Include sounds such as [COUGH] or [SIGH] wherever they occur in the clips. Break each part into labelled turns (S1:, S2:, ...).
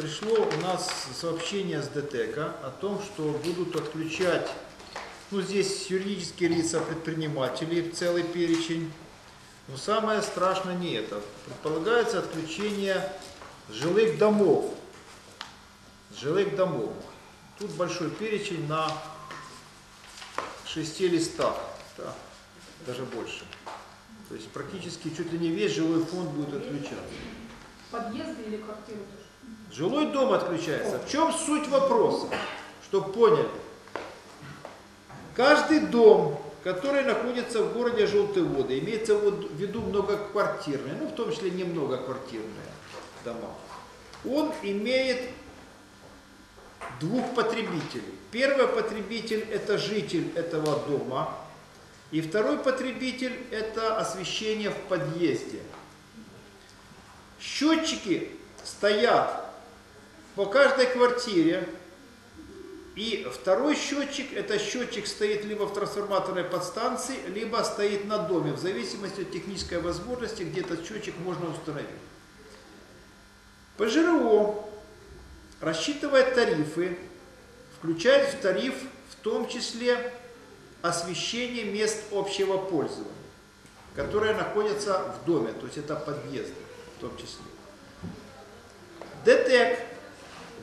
S1: пришло у нас сообщение с ДТЭКа о том, что будут отключать, ну здесь юридические лица, предприниматели, целый перечень. Но самое страшное не это. Предполагается отключение жилых домов. Жилых домов. Тут большой перечень на шести листах, да, даже больше. То есть практически чуть ли не весь жилой фонд будет отключаться.
S2: Подъезды или квартиры?
S1: Жилой дом отключается. В чем суть вопроса? Чтоб поняли. Каждый дом, который находится в городе Желтые Воды, имеется в виду многоквартирные, ну в том числе не многоквартирные дома, он имеет двух потребителей. Первый потребитель это житель этого дома, и второй потребитель это освещение в подъезде. Счетчики стоят по каждой квартире. И второй счетчик, это счетчик стоит либо в трансформаторной подстанции, либо стоит на доме, в зависимости от технической возможности, где этот счетчик можно установить. ПЖРО рассчитывает тарифы, включает в тариф в том числе освещение мест общего пользования, которые находятся в доме, то есть это подъезды в том числе. ДТЭК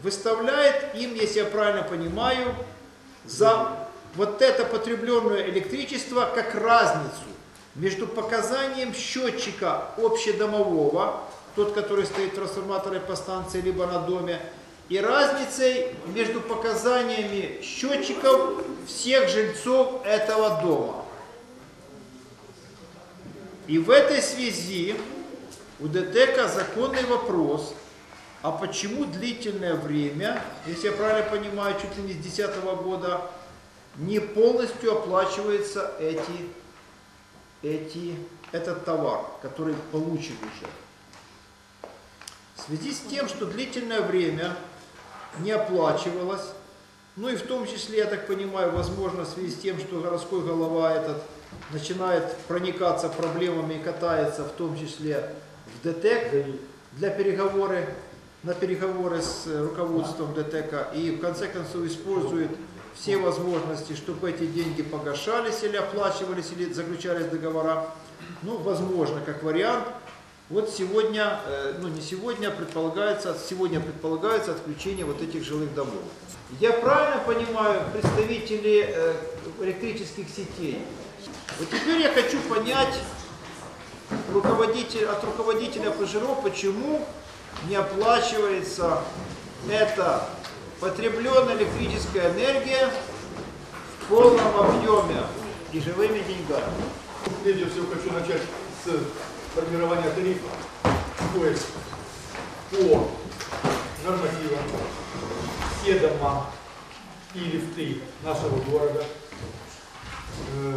S1: выставляет им, если я правильно понимаю, за вот это потребленное электричество как разницу между показанием счетчика общедомового, тот, который стоит в трансформаторе по станции, либо на доме, и разницей между показаниями счетчиков всех жильцов этого дома. И в этой связи у ДТК законный вопрос, а почему длительное время, если я правильно понимаю, чуть ли не с 2010 года, не полностью оплачивается эти, эти, этот товар, который получен уже. В связи с тем, что длительное время не оплачивалось, ну и в том числе, я так понимаю, возможно, в связи с тем, что городской голова этот начинает проникаться проблемами и катается в том числе в ДТЭК для переговоры, на переговоры с руководством ДТЭКа и в конце концов использует все возможности, чтобы эти деньги погашались или оплачивались, или заключались договора. Ну, возможно, как вариант. Вот сегодня, э, ну не сегодня, предполагается, сегодня предполагается отключение вот этих жилых домов. Я правильно понимаю, представители э, электрических сетей, вот теперь я хочу понять руководитель, от руководителя ПЖРО, почему не оплачивается эта потребленная электрическая энергия в полном объеме и живыми деньгами.
S3: Прежде всего хочу начать с формирования тарифа, то есть по нормативам все дома и лифты нашего города э,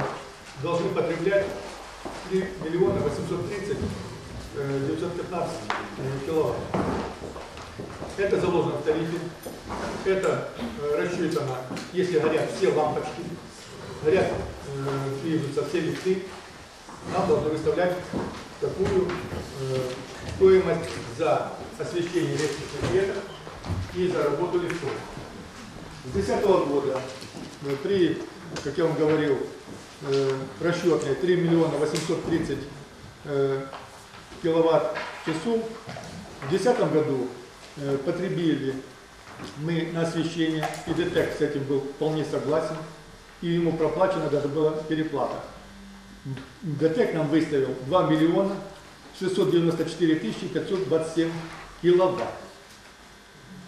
S3: должны потреблять 3 миллиона 830 э, 915 киловатт. Это заложено в тарифе, это э, рассчитано, если горят все лампочки, горят, э, движутся все лифты, нам должны выставлять такую э, стоимость за освещение электрического света и за работу лифтов. С 2010 года э, при, как я вам говорил, э, расчетные 3 миллиона 830 э, киловатт часов, в 2010 году э, потребили мы на освещение, и ДТЭК с этим был вполне согласен, и ему проплачена даже была переплата. ДТЭК нам выставил 2 миллиона 694 тысячи 527 киловатт.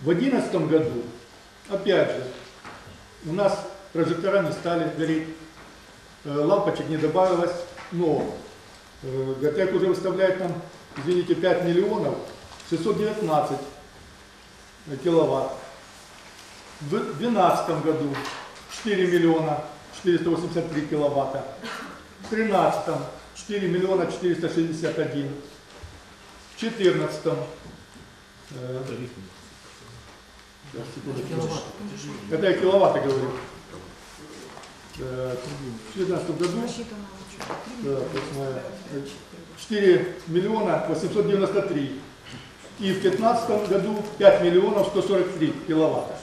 S3: В 2011 году, опять же, у нас прожектора не стали гореть, э, лампочек не добавилось, но э, ГТЭК уже выставляет нам, извините, 5 миллионов 619 киловатт. В 2012 году 4 миллиона 483 киловатта. В 2013 4 миллиона 461. В 2014 э, это я киловатты говорю. Э, В 2014 году да, 4 миллиона 893. И в 2015 году 5 миллионов 143 киловатта.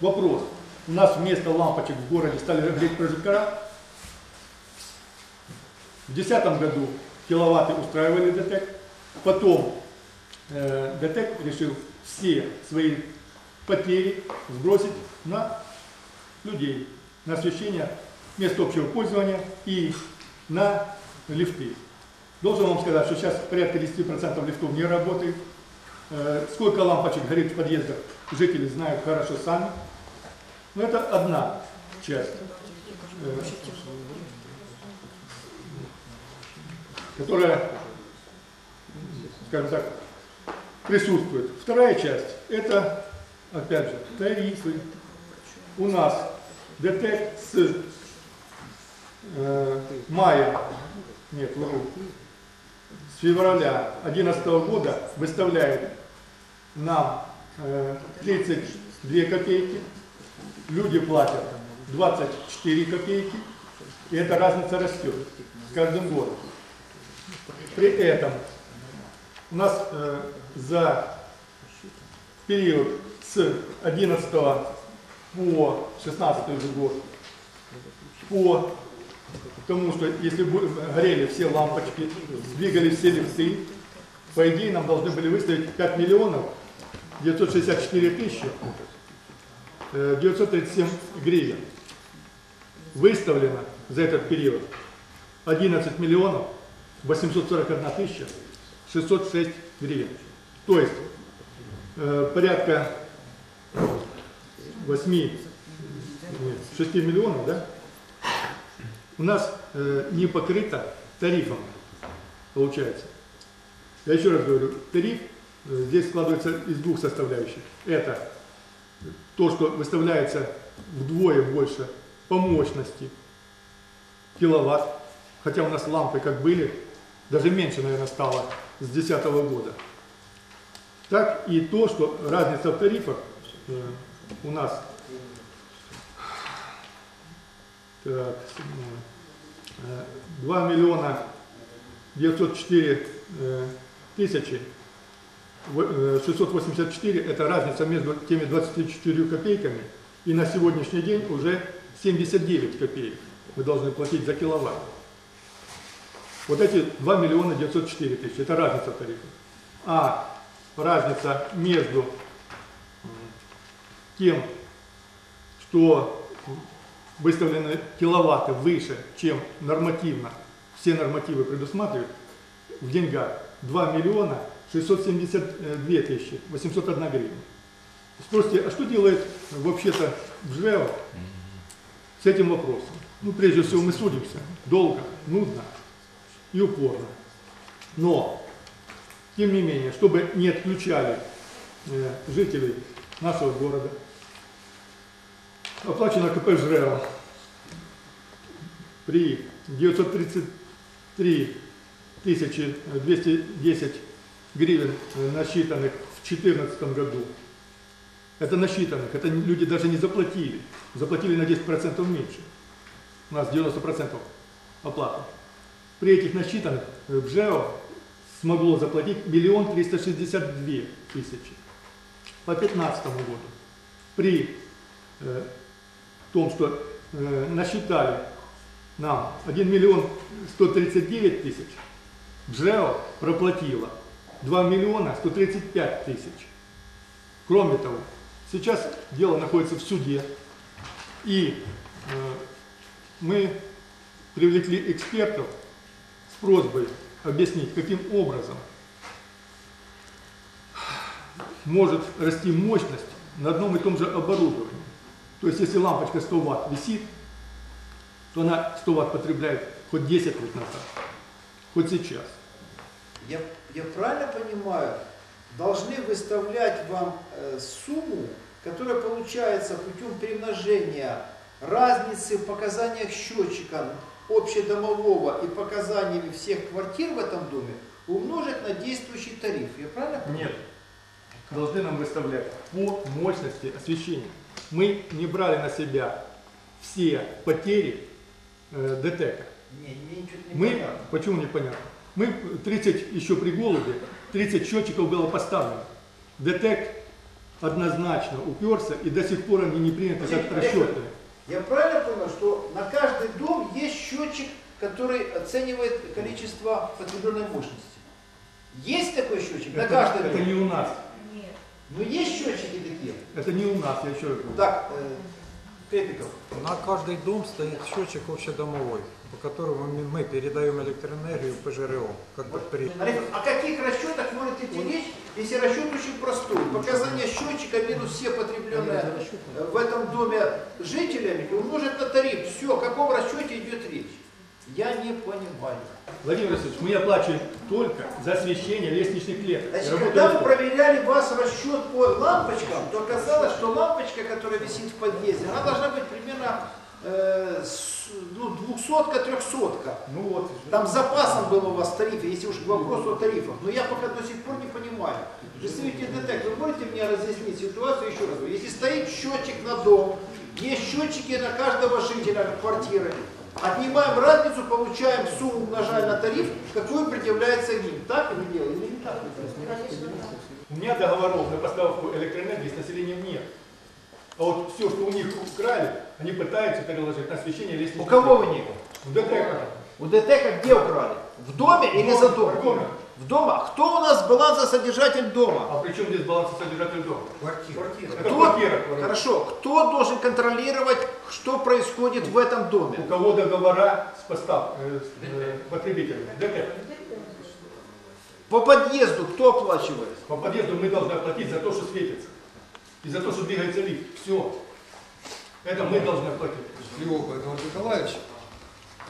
S3: Вопрос. У нас вместо лампочек в городе стали греть прожектора. В 2010 году киловатты устраивали ДТЭК. Потом э, ДТЭК решил все свои потери сбросить на людей, на освещение мест общего пользования и на лифты. Должен вам сказать, что сейчас порядка 10% лифтов не работает. Э, Сколько лампочек горит в подъездах, жители знают хорошо сами. Но это одна часть, э, которая, скажем так, присутствует. Вторая часть – это, опять же, тарифы. У нас ДТЭК с э, мая, нет, вру, с февраля 2011 года выставляет нам э, 32 копейки, люди платят 24 копейки, и эта разница растет с каждым годом. При этом у нас э, за период с 11 по 16 же год по тому, что если бы горели все лампочки, двигались все лифты, по идее нам должны были выставить 5 миллионов 964 тысячи э, 937 гривен. Выставлено за этот период 11 миллионов 841 тысяча 606 гривен. То есть э, порядка 8, нет, 6 миллионов, да? У нас э, не покрыто тарифом, получается. Я еще раз говорю, тариф э, здесь складывается из двух составляющих. Это то, что выставляется вдвое больше по мощности киловатт, хотя у нас лампы как были, даже меньше, наверное, стало с 2010 года. Так и то, что разница в тарифах э, у нас так, седьмое. Э, 2 миллиона 904 э, тысячи в- э, 684 это разница между теми 24 копейками и на сегодняшний день уже 79 копеек вы должны платить за киловатт. Вот эти 2 миллиона 904 тысячи, это разница в тарифах. А разница между тем, что выставлены киловатты выше, чем нормативно, все нормативы предусматривают, в деньгах 2 миллиона 672 тысячи 801 гривна. Спросите, а что делает вообще-то ВЖЭО с этим вопросом? Ну, прежде всего, мы судимся долго, нудно и упорно. Но, тем не менее, чтобы не отключали э, жителей нашего города, оплачено КП ЖРЭО при 933 тысячи 210 гривен э, насчитанных в 2014 году. Это насчитанных, это люди даже не заплатили. Заплатили на 10% меньше. У нас 90% оплата. При этих насчитанных э, БЖЭО смогло заплатить миллион триста шестьдесят две тысячи по 2015 году. При э, том, что э, насчитали нам 1 миллион 139 тысяч, БЖЭО проплатила 2 миллиона 135 тысяч. Кроме того, сейчас дело находится в суде, и э, мы привлекли экспертов с просьбой объяснить, каким образом может расти мощность на одном и том же оборудовании. То есть, если лампочка 100 ватт висит, то она 100 ватт потребляет хоть 10 лет назад, хоть сейчас.
S1: Я, я правильно понимаю, должны выставлять вам э, сумму, которая получается путем перемножения разницы в показаниях счетчика общедомового и показаниями всех квартир в этом доме умножить на действующий тариф. Я правильно понимаю?
S3: Нет. Должны нам выставлять по мощности освещения. Мы не брали на себя все потери э, ДТЭКа.
S1: Не, не
S3: Мы,
S1: понятно.
S3: почему непонятно? Мы 30 еще при голубе, 30 счетчиков было поставлено. ДТЭК однозначно уперся и до сих пор они не приняты как расчеты.
S1: Я правильно понял, что на каждый дом есть счетчик, который оценивает количество потребленной мощности? Есть такой счетчик на
S3: Это,
S1: каждый
S3: это
S1: дом?
S3: не у нас.
S1: Ну есть счетчики такие.
S3: Это не у нас, я еще раз говорю.
S1: Так, э, Пепиков.
S4: На каждый дом стоит счетчик общедомовой, по которому мы- передаем электроэнергию в ПЖРО, как предприятие.
S1: Олег, о каких расчетах может идти речь, если расчет очень простой? Показания счетчика минус все потребленные э, в этом доме жителями умножить на тариф. Все, о каком расчете идет речь? Я не понимаю.
S3: Владимир Васильевич, мы оплачиваем только за освещение лестничных клеток.
S1: Значит, когда мы проверяли вас расчет по лампочкам, то оказалось, что лампочка, которая висит в подъезде, она должна быть примерно э, с- ну, двухсотка, трехсотка.
S3: Ну вот.
S1: Там с запасом был у вас тариф, если уж к вопросу о тарифах. Но я пока до сих пор не понимаю. Представитель ДТЭК, вы можете мне разъяснить ситуацию еще раз? Если стоит счетчик на дом, есть счетчики на каждого жителя квартиры, отнимаем разницу, получаем сумму, умножаем на тариф, какой предъявляется им. Так или дело, или не так?
S3: У меня договоров на поставку электроэнергии с населением нет. А вот все, что у них украли, они пытаются переложить на освещение
S1: У
S3: лестничных
S1: кого вы них?
S3: У ДТЭКа.
S1: У ДТЭКа где украли? В доме или за
S3: В
S1: домом?
S3: доме.
S1: В дома. Кто у нас балансосодержатель дома?
S3: А при чем здесь балансосодержатель дома?
S5: Квартира.
S3: Это
S1: Кто,
S3: квартира.
S1: хорошо, кто должен контролировать, что происходит в этом
S3: У
S1: доме?
S3: кого договора с постав, э, с э, потребителями?
S1: По подъезду кто оплачивает?
S3: По подъезду мы должны оплатить за то, что светится. И за то, что двигается лифт. Все. Это мы должны оплатить.
S5: Эдуард Николаевич.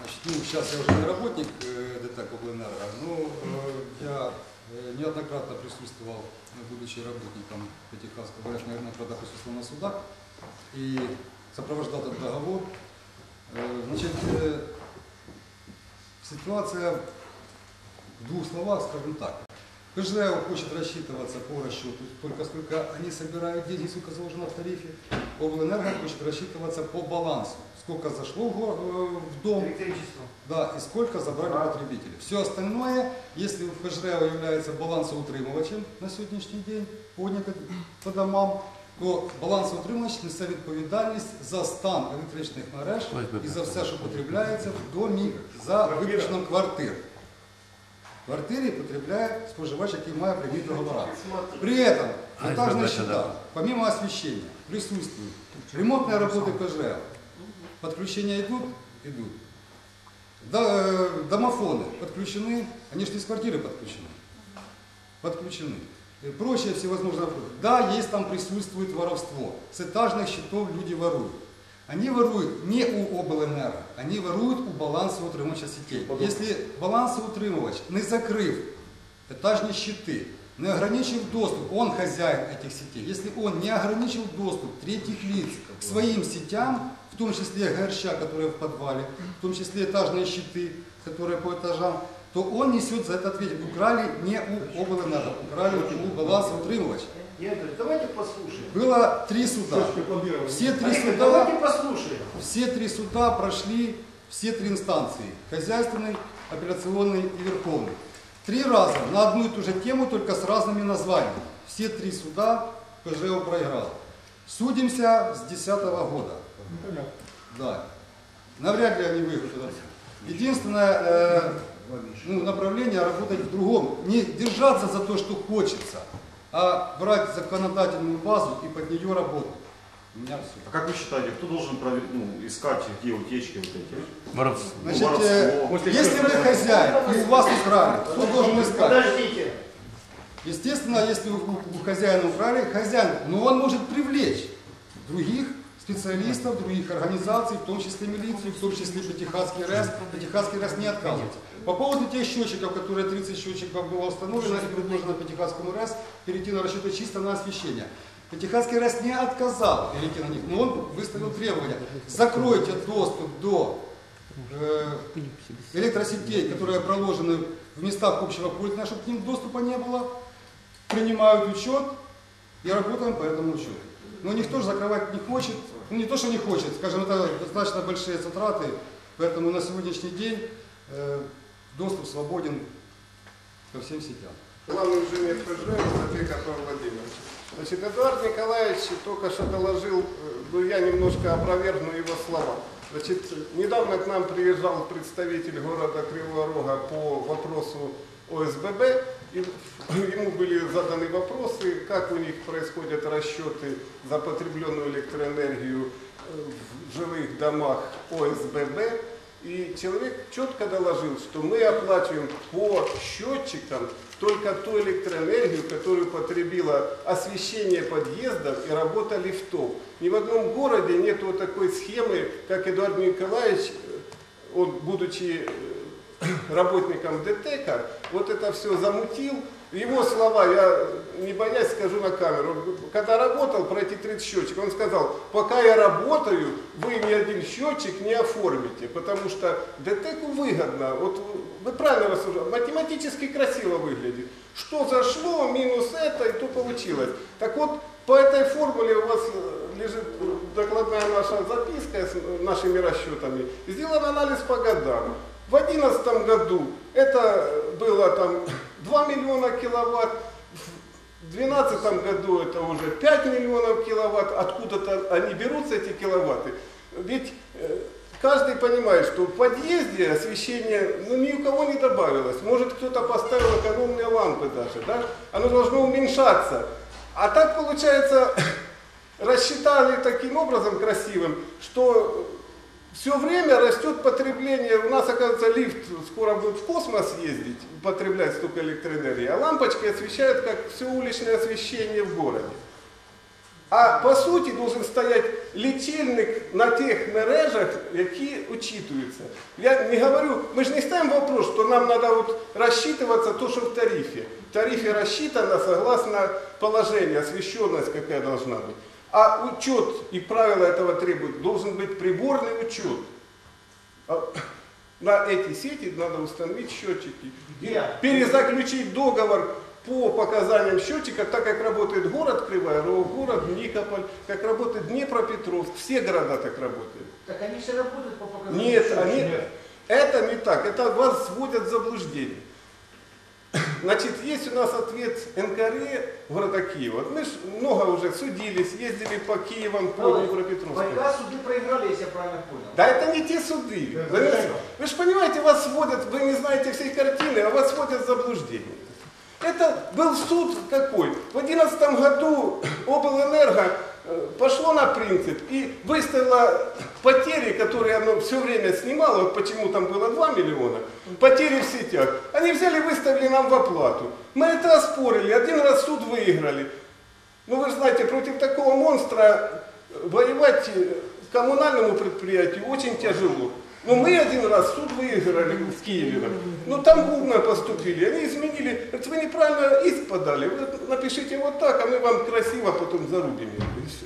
S5: Значит, ну, сейчас я уже не работник э, ДТЭК Облэнерго, но э, я э, неоднократно присутствовал, э, будучи работником Пятихатского, говорят, наверное, когда присутствовал на судах, и сопровождал этот договор. Э, Значит, э, ситуация в двух словах, скажем так. ПЖЭО хочет рассчитываться по расчету, только сколько они собирают деньги, сколько заложено в тарифе. Облэнерго хочет рассчитываться по балансу, сколько зашло в, го- э, в дом,
S1: Электричество.
S5: да, и сколько забрали потребители. Все остальное, если ФЖР является балансоутримувачем на сегодняшний день по, некотор- по домам, то балансоутримувач несе відповідальність за стан електричних мереж і за все, що потребляється в домі за виключенням квартир. В квартирі потребляє споживач, який має прямі договори. При этом монтажные счета, помимо освещения, присутствуют ремонтные работы ПЖР. Подключения идут? Идут. Да, э, домофоны подключены, они же не с квартиры подключены. Подключены. И прочие всевозможные работы. Да, есть там присутствует воровство. С этажных счетов люди воруют. Они воруют не у облэнерго, они воруют у балансоутримувача сетей. Если балансоутримувач не закрив этажные щиты, не ограничив доступ, он хозяин этих сетей, если он не ограничил доступ третьих лиц к своим сетям, в том числе ГРЩ, которые в подвале, в том числе этажные щиты, которые по этажам, то он несет за это ответственность. Украли не у облэнерго, украли у балансоутримувача.
S1: Игорь, давайте послушаем.
S5: Было три суда. Все три
S1: Олег,
S5: суда
S1: давайте послушаем.
S5: все три суда прошли, все три инстанции. Хозяйственный, апелляционный и верховный. Три раза на одну и ту же тему, только с разными названиями. Все три суда ПЖО проиграл. Судимся с 2010 года. Да. Навряд ли они выиграют. Единственное э, ну, направление работать в другом. Не держаться за то, что хочется, а брать законодательную базу и под нее работать. У меня все.
S6: А как вы считаете, кто должен провер- ну, искать, где утечки вот эти?
S7: Воровство.
S5: Значит,
S6: Воровство.
S5: э, если вы хозяин и у вас украли, кто должен искать?
S1: Подождите.
S5: Естественно, если вы у у хозяина украли, хозяин, но он может привлечь других специалистов, других организаций, в том числе милицию, в том числе Пятихатский РЭС. Пятихатский РЭС не отказывается. По поводу тех счетчиков, которые 30 счетчиков было установлено и предложено Пятихатскому РЭС, перейти на расчеты чисто на освещение. Пятихатский РЭС не отказал перейти на них, но он выставил требования. Закройте доступ до э, электросетей, которые проложены в местах общего пользования, чтобы к ним доступа не было, принимают учет и работаем по этому учету. Но никто же закрывать не хочет, ну не то, что не хочет, скажем, это достаточно большие затраты, поэтому на сегодняшний день э, доступ свободен ко всем сетям.
S7: главный инженер ФЖ Запека Павел Владимирович. Значит, Эдуард Николаевич только что доложил, э, ну я немножко опровергну его слова. Значит, недавно к нам приезжал представитель города Кривого Рога по вопросу ОСББ, ему были заданы вопросы, как у них происходят расчеты за потребленную электроэнергию э, в жилых домах ОСББ. И человек четко доложил, что мы оплачиваем по счетчикам только ту электроэнергию, которую потребило освещение подъездов и работа лифтов. Ни в одном городе нет вот такой схемы, как Эдуард Николаевич, э, он, будучи [COUGHS] работником ДТЭКа, вот это все замутил. Его слова, я не боясь скажу на камеру, когда работал про эти 30 счетчиков, он сказал, пока я работаю, вы ни один счетчик не оформите, потому что ДТЭКу выгодно, вот вы правильно рассуждали, математически красиво выглядит. Что зашло, минус это, и то получилось. Так вот, по этой формуле у вас э, лежит докладная наша записка с нашими расчетами. Сделан анализ по годам. В 2011 году это было там [COUGHS] 2 миллиона киловатт, в 2012 году это уже 5 миллионов киловатт, откуда-то они берутся эти киловатты. Ведь э, каждый понимает, что в подъезде освещение ну, ни у кого не добавилось. Может кто-то поставил экономные лампы даже, да? Оно должно уменьшаться. А так получается, [COUGHS] рассчитали таким образом красивым, что все время растет потребление. У нас, оказывается, лифт скоро будет в космос ездить, потреблять столько электроэнергии, а лампочки освещают как все уличное освещение в городе. А по суті должен стоять лічильник на тих мережах, які учитываются. Я не говорю, мы же не ставим вопрос, что нам надо вот рассчитываться то, что в тарифе. В тарифе рассчитано согласно положению, освещенность какая должна быть. А учет и правила этого требуют, должен быть приборный учет. А На эти сети надо установить счетчики. И перезаключить договор по показаниям счетчика, так как работает город Кривая Рог, город Никополь, как работает Днепропетровск, все города так работают.
S1: Так они все работают по показаниям.
S7: Нет,
S1: счетчика.
S7: они, это не так, это вас вводят в заблуждение. Значит, есть у нас ответ НКРЕ города Киева. Мы ж много уже судились, ездили по Киевам, по
S1: Давай.
S7: Днепропетровску.
S1: Суды проиграли, если я правильно понял.
S7: Да это не те суды. Вы, вы же понимаете, вас сводят, вы не знаете всей картины, а вас сводят в заблуждение. Это был суд какой? В 2011 году облэнерго пошло на принцип и выставило потери, которые оно все время снимало, вот почему там было 2 миллиона, потери в сетях. Они взяли выставили нам в оплату. Мы это оспорили, один раз суд выиграли. Ну вы знаете, против такого монстра э, воевать э, коммунальному предприятию очень тяжело. Но мы один раз суд выиграли в Киеве. Ну там умно поступили. Они изменили. Говорят, вы неправильно иск подали. Вы напишите вот так, а мы вам красиво потом зарубим.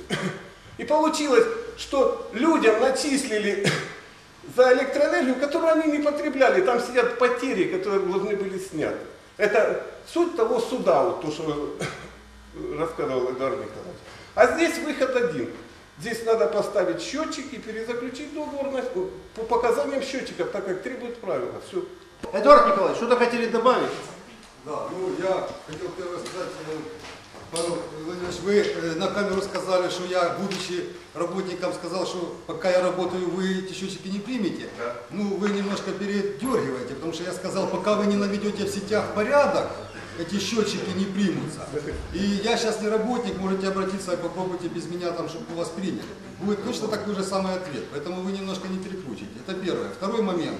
S7: [LAUGHS] и получилось, что людям начислили [LAUGHS] за электроэнергию, которую они не потребляли. Там сидят потери, которые должны были сняты. Это суть того суда, вот то, что [LAUGHS] рассказывал Эдуард Николаевич. А здесь выход один. Здесь надо поставить счетчик и перезаключить договор на- по показаниям счетчиков, так как требует правила. Все.
S1: Эдуард Николаевич, что-то хотели добавить?
S5: Да, ну я хотел первое сказать, э, Павел Владимирович, вы э, на камеру сказали, что я, будучи работником, сказал, что пока я работаю, вы эти счетчики не примете. Ну, вы немножко передергиваете, потому что я сказал, пока вы не наведете в сетях порядок, эти счетчики не примутся. И я сейчас не работник, можете обратиться и попробуйте без меня, там, чтобы у вас приняли. Будет точно такой же самый ответ, поэтому вы немножко не перекручите. Это первое. Второй момент.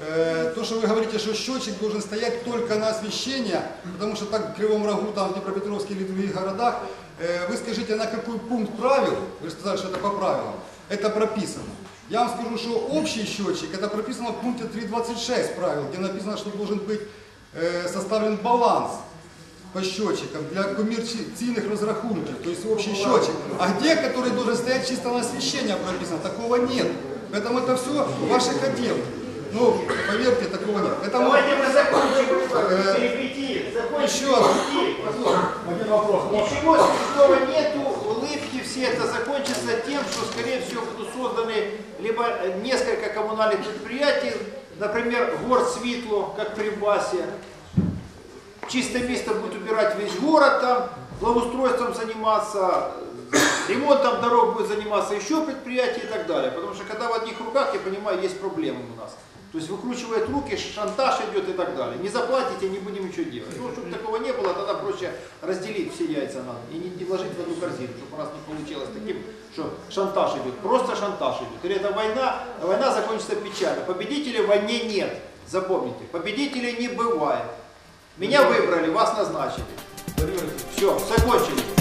S5: Э, То, что вы говорите, что счетчик должен стоять только на освещение, потому что так в Кривом Рогу, там, в Днепропетровске или в других городах, э, вы скажите, на какой пункт правил, вы же сказали, что это по правилам, это прописано. Я вам скажу, что общий счетчик, это прописано в пункте 3.26 правил, где написано, что должен быть составлен баланс по счетчикам для коммерційних розрахунків, то есть общий счетчик. А где, который должен стоять чисто на освещение прописано, такого нет. Поэтому это все ваших отдел. Ну, поверьте, такого нет. Поэтому,
S1: Давайте мы закончим.
S5: Э,
S1: Перепети. Закончим.
S5: еще
S1: перепети. Послушай. Ничего смешного нету, улыбки, все это закончится тем, что, скорее всего, будут созданы либо несколько коммунальных предприятий, например, Горсвітло, как при БАСе, чистое место будет убирать весь город там, благоустройством заниматься, ремонтом дорог будет заниматься еще предприятие и так далее. Потому что когда в одних руках, я понимаю, есть проблемы у нас. То есть выкручивает руки, шантаж идет и так далее. Не заплатите, не будем ничего делать. Ну, чтобы такого не было, тогда проще разделить все яйца надо и не вложить в одну корзину, чтобы у нас не получилось таким, что шантаж идет. Просто шантаж идет. Или это война, война закончится печально. Победителей в войне нет. Запомните, победителей не бывает. Меня выбрали, вас назначили. Все, закончили.